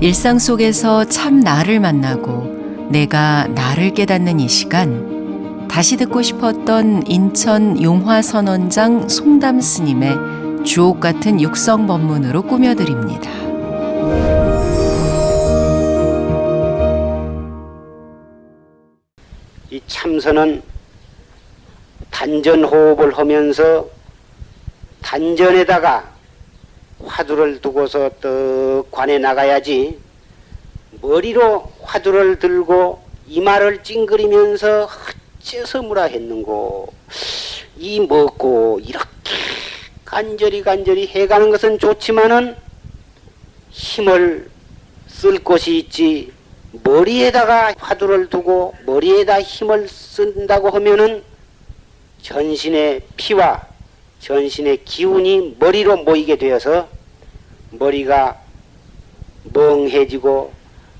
일상 속에서 참 나를 만나고 내가 나를 깨닫는 이 시간 다시 듣고 싶었던 인천 용화선원장 송담 스님의 주옥 같은 육성 법문으로 꾸며드립니다. 이 참선은 단전 호흡을 하면서 단전에다가 화두를 두고서 떡 관에 나가야지 머리로 화두를 들고 이마를 찡그리면서 어째서 뭐라 했는고. 이 먹고 이렇게 간절히 간절히 해가는 것은 좋지만은 힘을 쓸 곳이 있지 머리에다가 화두를 두고 머리에다 힘을 쓴다고 하면은 전신의 피와 전신의 기운이 머리로 모이게 되어서 머리가 멍해지고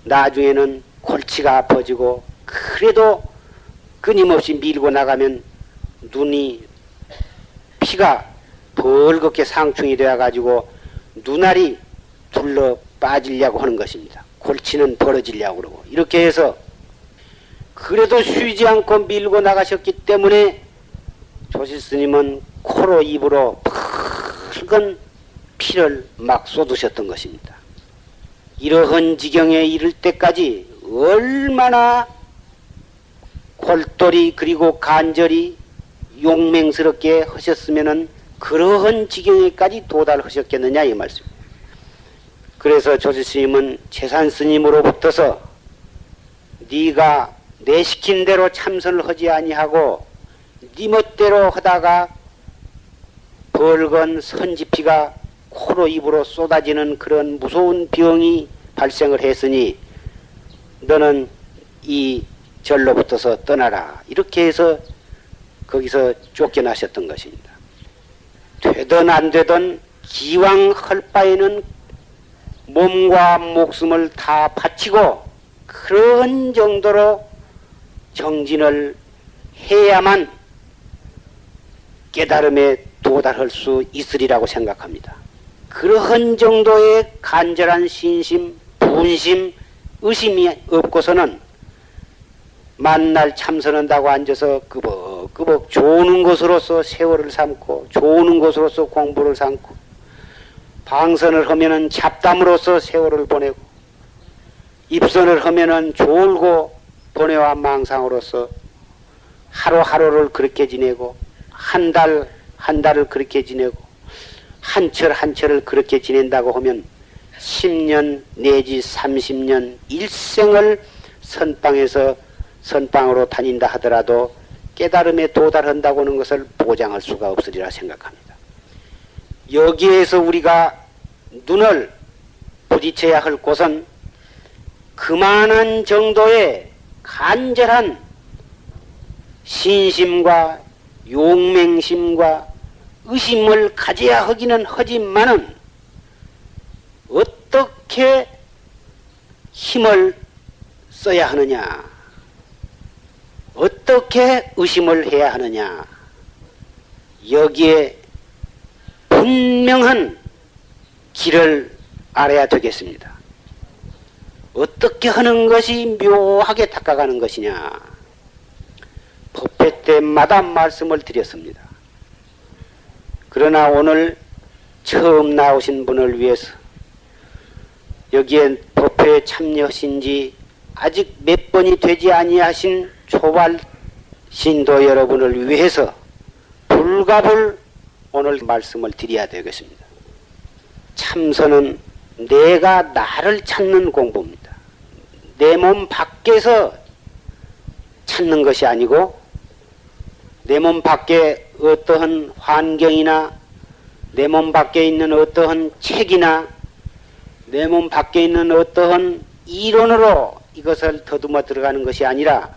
나중에는 골치가 아파지고 그래도 끊임없이 밀고 나가면 눈이 피가 벌겋게 상충이 되어 가지고 눈알이 둘러 빠지려고 하는 것입니다. 골치는 벌어지려고 그러고 이렇게 해서 그래도 쉬지 않고 밀고 나가셨기 때문에 조실 스님은 코로 입으로 붉은 피를 막 쏟으셨던 것입니다. 이러한 지경에 이를 때까지 얼마나 골똘히 그리고 간절히 용맹스럽게 하셨으면은 그러한 지경에까지 도달하셨겠느냐 이 말씀입니다. 그래서 조지 스님은 재산 스님으로부터서 네가 내 시킨 대로 참선을 하지 아니하고 네 멋대로 하다가 벌건 선지피가 코로 입으로 쏟아지는 그런 무서운 병이 발생을 했으니 너는 이 절로부터서 떠나라 이렇게 해서 거기서 쫓겨나셨던 것입니다. 되든 안 되든 기왕 할 바에는 몸과 목숨을 다 바치고 그런 정도로 정진을 해야만 깨달음에 도달할 수 있으리라고 생각합니다. 그러한 정도의 간절한 신심, 분심, 의심이 없고서는 만날 참선한다고 앉아서 끄벅끄벅 조는 것으로서 세월을 삼고 조는 것으로서 공부를 삼고 방선을 하면은 잡담으로서 세월을 보내고 입선을 하면은 졸고 번외와 망상으로서 하루하루를 그렇게 지내고 한 달한 달을 그렇게 지내고 한 철 한 철을 그렇게 지낸다고 하면 10년 내지 30년 일생을 선방에서 선방으로 다닌다 하더라도 깨달음에 도달한다고 하는 것을 보장할 수가 없으리라 생각합니다. 여기에서 우리가 눈을 부딪혀야 할 곳은 그만한 정도의 간절한 신심과 용맹심과 의심을 가져야 하기는 하지만은 어떻게 힘을 써야 하느냐 어떻게 의심을 해야 하느냐 여기에 분명한 길을 알아야 되겠습니다. 어떻게 하는 것이 묘하게 닦아가는 것이냐 법회 때마다 말씀을 드렸습니다. 그러나 오늘 처음 나오신 분을 위해서 여기에 법회에 참여하신 지 아직 몇 번이 되지 아니하신 초발 신도 여러분을 위해서 불갑을 오늘 말씀을 드려야 되겠습니다. 참선은 내가 나를 찾는 공부입니다. 내 몸 밖에서 찾는 것이 아니고 내 몸 밖에 어떠한 환경이나 내 몸 밖에 있는 어떠한 책이나 내 몸 밖에 있는 어떠한 이론으로 이것을 더듬어 들어가는 것이 아니라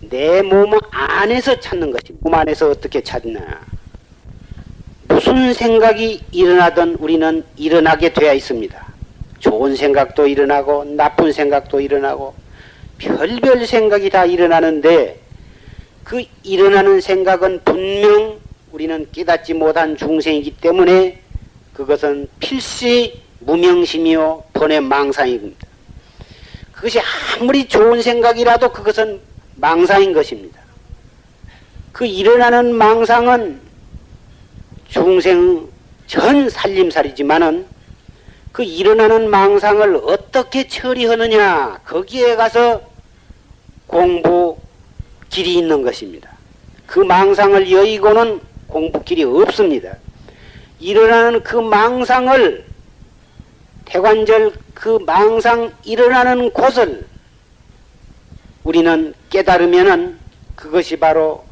내 몸 안에서 찾는 것입니다. 몸 안에서 어떻게 찾나? 무슨 생각이 일어나든 우리는 일어나게 되어 있습니다. 좋은 생각도 일어나고 나쁜 생각도 일어나고 별별 생각이 다 일어나는데 그 일어나는 생각은 분명 우리는 깨닫지 못한 중생이기 때문에 그것은 필시 무명심이요 번외 망상입니다. 그것이 아무리 좋은 생각이라도 그것은 망상인 것입니다. 그 일어나는 망상은 중생 전 살림살이지만은 그 일어나는 망상을 어떻게 처리하느냐 거기에 가서 공부 길이 있는 것입니다. 그 망상을 여의고는 공부 길이 없습니다. 일어나는 그 망상을 태관절 그 망상 일어나는 곳을 우리는 깨달으면은 그것이 바로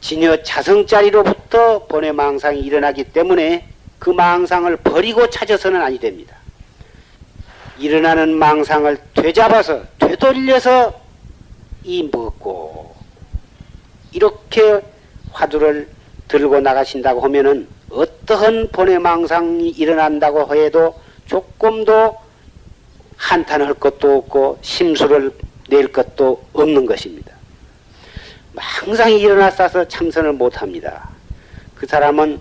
진여 자성자리로부터 본의 망상이 일어나기 때문에 그 망상을 버리고 찾아서는 아니 됩니다. 일어나는 망상을 되잡아서 되돌려서 이 먹고 이렇게 화두를 들고 나가신다고 하면은 어떠한 본의 망상이 일어난다고 해도 조금도 한탄할 것도 없고 심수를 낼 것도 없는 것입니다. 망상이 일어났어서 참선을 못합니다. 그 사람은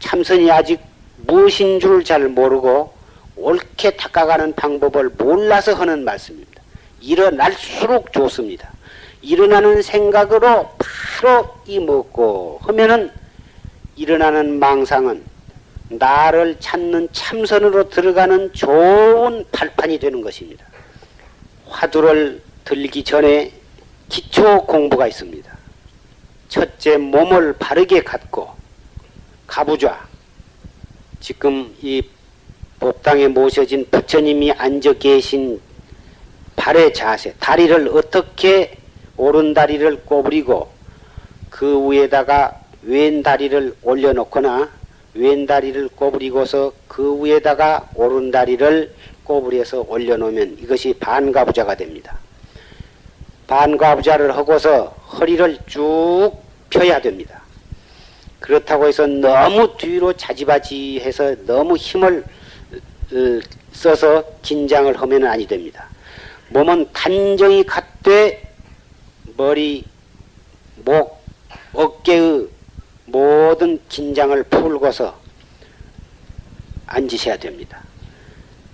참선이 아직 무엇인 줄 잘 모르고 옳게 닦아가는 방법을 몰라서 하는 말씀입니다. 일어날수록 좋습니다. 일어나는 생각으로 바로 이 먹고 하면은 일어나는 망상은 나를 찾는 참선으로 들어가는 좋은 발판이 되는 것입니다. 화두를 들기 전에 기초 공부가 있습니다. 첫째 몸을 바르게 갖고 가부좌 지금 이 법당에 모셔진 부처님이 앉아 계신 발의 자세 다리를 어떻게 오른 다리를 꼬부리고 그 위에다가 왼 다리를 올려놓거나 왼 다리를 꼬부리고서 그 위에다가 오른 다리를 꼬부려서 올려놓으면 이것이 반가부좌가 됩니다. 반가부좌를 하고서 허리를 쭉 펴야 됩니다. 그렇다고 해서 너무 뒤로 자지바지 해서 너무 힘을 어, 써서 긴장을 하면 아니 됩니다. 몸은 단정히 갖되 머리, 목, 어깨의 모든 긴장을 풀고서 앉으셔야 됩니다.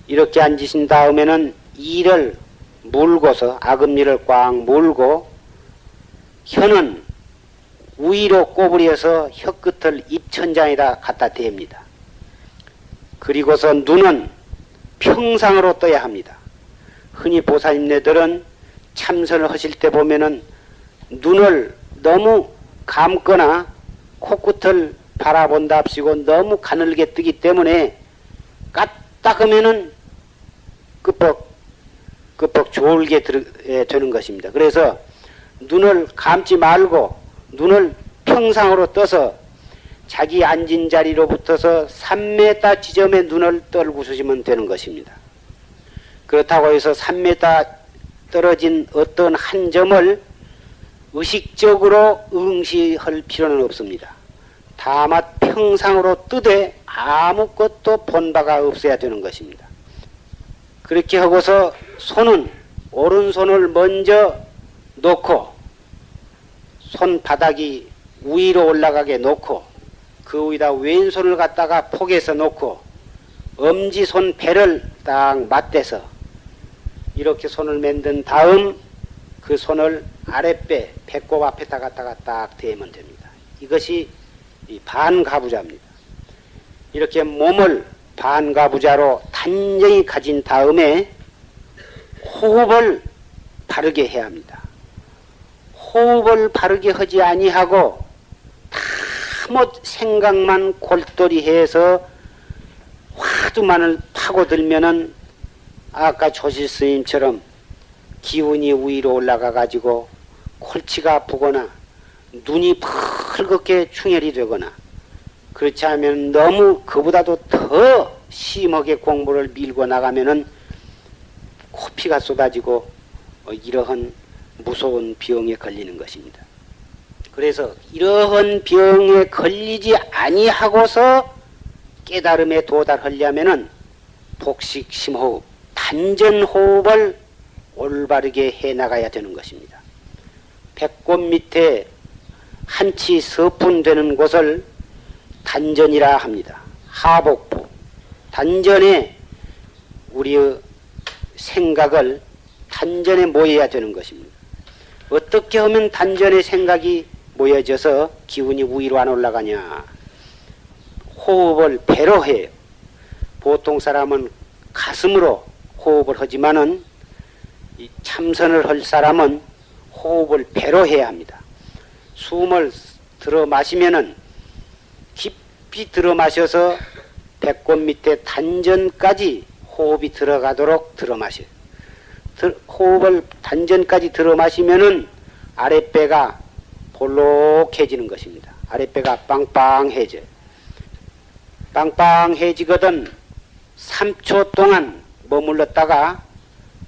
이렇게 앉으신 다음에는 이를 물고서 아금니를 꽉 물고 혀는 위로 꼬부려서 혀끝을 입천장에다 갖다 댑니다. 그리고서 눈은 평상으로 떠야 합니다. 흔히 보살님네들은 참선을 하실 때 보면은 눈을 너무 감거나 코끝을 바라본답시고 너무 가늘게 뜨기 때문에 까딱하면은 끄뻑 끄뻑 졸게 들, 에, 되는 것입니다. 그래서 눈을 감지 말고 눈을 평상으로 떠서 자기 앉은 자리로 붙어서 3m 지점에 눈을 떨고 서시면 되는 것입니다. 그렇다고 해서 3m 떨어진 어떤 한 점을 의식적으로 응시할 필요는 없습니다. 다만 평상으로 뜨되 아무것도 본 바가 없어야 되는 것입니다. 그렇게 하고서 손은 오른손을 먼저 놓고 손바닥이 위로 올라가게 놓고 그 위에다 왼손을 갖다가 폭에서 놓고 엄지손 배를 딱 맞대서 이렇게 손을 만든 다음 그 손을 아랫배 배꼽 앞에다 갖다가 딱 대면 됩니다. 이것이 이 반가부자입니다. 이렇게 몸을 반가부자로 단정히 가진 다음에 호흡을 바르게 해야 합니다. 호흡을 바르게 하지 아니하고 다못 생각만 골똘히 해서 화두만을 파고들면은 아까 조실 스님처럼 기운이 위로 올라가 가지고 골치가 아프거나 눈이 펄겋게 충혈이 되거나 그렇지 않으면 너무 그보다도 더 심하게 공부를 밀고 나가면은 코피가 쏟아지고 어, 이러한 무서운 병에 걸리는 것입니다. 그래서 이러한 병에 걸리지 아니하고서 깨달음에 도달하려면은 복식 심호흡, 단전 호흡을 올바르게 해 나가야 되는 것입니다. 배꼽 밑에 한치 서푼 되는 곳을 단전이라 합니다. 하복부. 단전에 우리의 생각을 단전에 모여야 되는 것입니다. 어떻게 하면 단전의 생각이 모여져서 기운이 위로 안 올라가냐? 호흡을 배로 해요. 보통 사람은 가슴으로 호흡을 하지만은 이 참선을 할 사람은 호흡을 배로 해야 합니다. 숨을 들어 마시면은 깊이 들어 마셔서 배꼽 밑에 단전까지 호흡이 들어가도록 들어 마셔요. 들- 호흡을 단전까지 들어 마시면은 아랫배가 볼록해지는 것입니다. 아랫배가 빵빵해져요. 빵빵해지거든 3초 동안 머물렀다가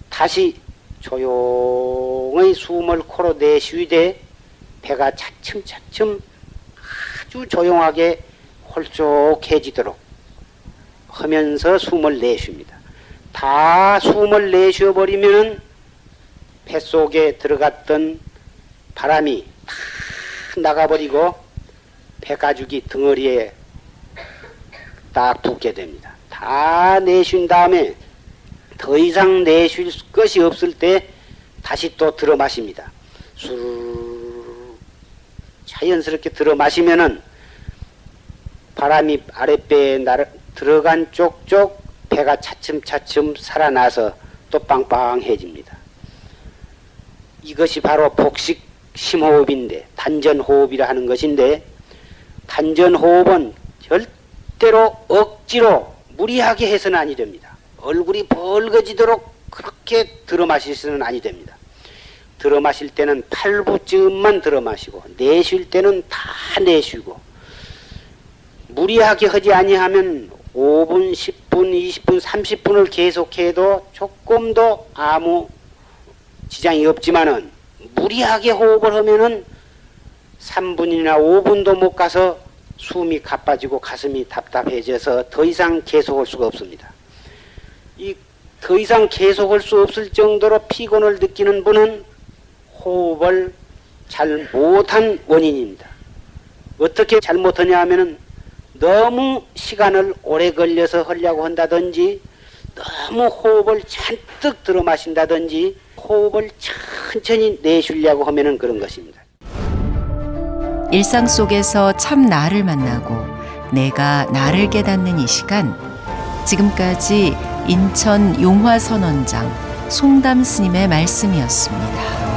다시 조용히 숨을 코로 내쉬되 배가 차츰차츰 아주 조용하게 홀쭉해지도록 하면서 숨을 내쉽니다. 다 숨을 내쉬어 버리면 뱃속에 들어갔던 바람이 다 나가버리고 배가죽이 덩어리에 딱 붙게 됩니다. 다 내쉰 다음에 더 이상 내쉴 것이 없을 때 다시 또 들어 마십니다. 술 자연스럽게 들어 마시면은 바람이 아랫배에 날, 들어간 쪽쪽 배가 차츰차츰 살아나서 또 빵빵해집니다. 이것이 바로 복식 심호흡인데 단전호흡이라 하는 것인데 단전호흡은 절대로 억지로 무리하게 해서는 아니 됩니다. 얼굴이 벌거지도록 그렇게 들어 마시서는 아니 됩니다. 들어 마실 때는 팔부쯤만 들어 마시고 내쉴 때는 다 내쉬고 무리하게 하지 아니하면 5분, 10분, 20분, 30분을 계속해도 조금도 아무 지장이 없지만은 무리하게 호흡을 하면은 3분이나 5분도 못 가서 숨이 가빠지고 가슴이 답답해져서 더 이상 계속할 수가 없습니다. 이더 이상 계속할 수 없을 정도로 피곤을 느끼는 분은 호흡을 잘 못한 원인입니다. 어떻게 잘못하냐 하면은 너무 시간을 오래 걸려서 하려고 한다든지 너무 호흡을 잔뜩 들어 마신다든지 호흡을 천천히 내쉬려고 하면은 그런 것입니다. 일상 속에서 참 나를 만나고 내가 나를 깨닫는 이 시간 지금까지 인천 용화선원장 송담 스님의 말씀이었습니다.